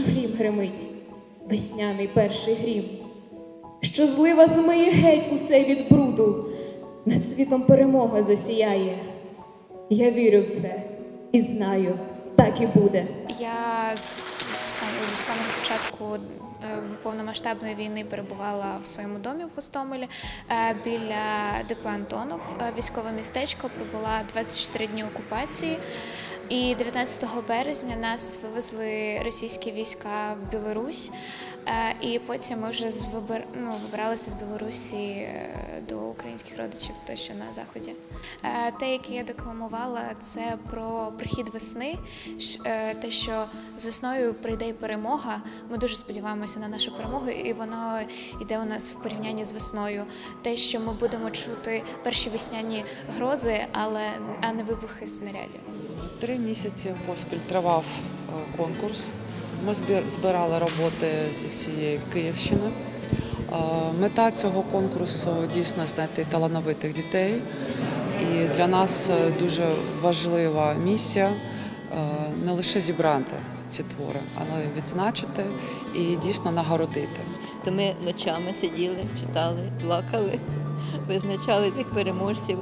що грім гримить, весняний перший грім, що злива змиє геть усе від бруду, над світом перемога засіяє. Я вірю в це і знаю, так і буде. Я з сам- з самого початку е, повномасштабної війни перебувала в своєму домі в Гостомелі е, біля ДП Антонов, е, військове містечко. Пробула 24 дні окупації. І 19 березня нас вивезли російські війська в Білорусь. Е, І потім ми вже вибир... ну, вибиралися з Білорусі е, до українських родичів, те, що на заході. Е, Те, яке я декламувала, це про прихід весни, те, що з весною прийде і перемога. Ми дуже сподіваємося на нашу перемогу, і воно йде у нас в порівнянні з весною. Те, що ми будемо чути перші весняні грози, але а не вибухи снарядів. Три місяці поспіль тривав е, конкурс. Ми збирали роботи зі всієї Київщини. Е, Мета цього конкурсу дійсно знайти талановитих дітей. І для нас е, дуже важлива місія не лише зібрати ці твори, але й відзначити і дійсно нагородити. То ми ночами сиділи, читали, плакали, визначали тих переможців.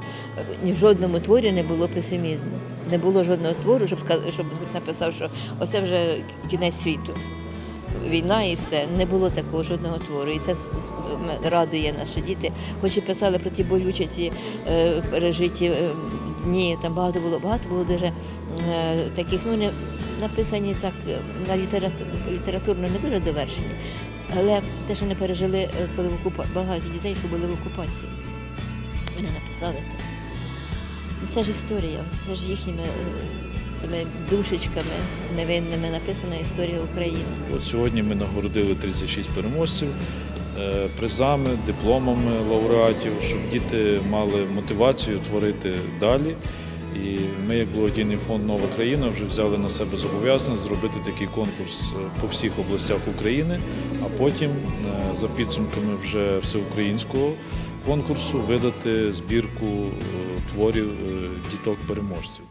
Ні в жодному творі не було песимізму. Не було жодного твору, щоб щоб написав, що оце вже кінець світу. Війна і все. Не було такого жодного твору. І це радує нас, що діти, хоч і писали про ті болючі ці е, пережиті е, дні, там багато було, багато було дуже е, таких, ну не написані так е, на літерату, літературно не дуже довершені. Але те, що вони пережили, е, коли в окупа... багато дітей, що були в окупації, вони написали то. Ну, Це ж історія, це ж їхніми е, тими душечками невинними написана історія України. От сьогодні ми нагородили 36 переможців е, призами, дипломами лауреатів, щоб діти мали мотивацію творити далі. І ми, як благодійний фонд Нова країна, вже взяли на себе зобов'язання зробити такий конкурс е, по всіх областях України, а потім е, за підсумками вже всеукраїнського конкурсу видати збірку е, творів діток-переможців.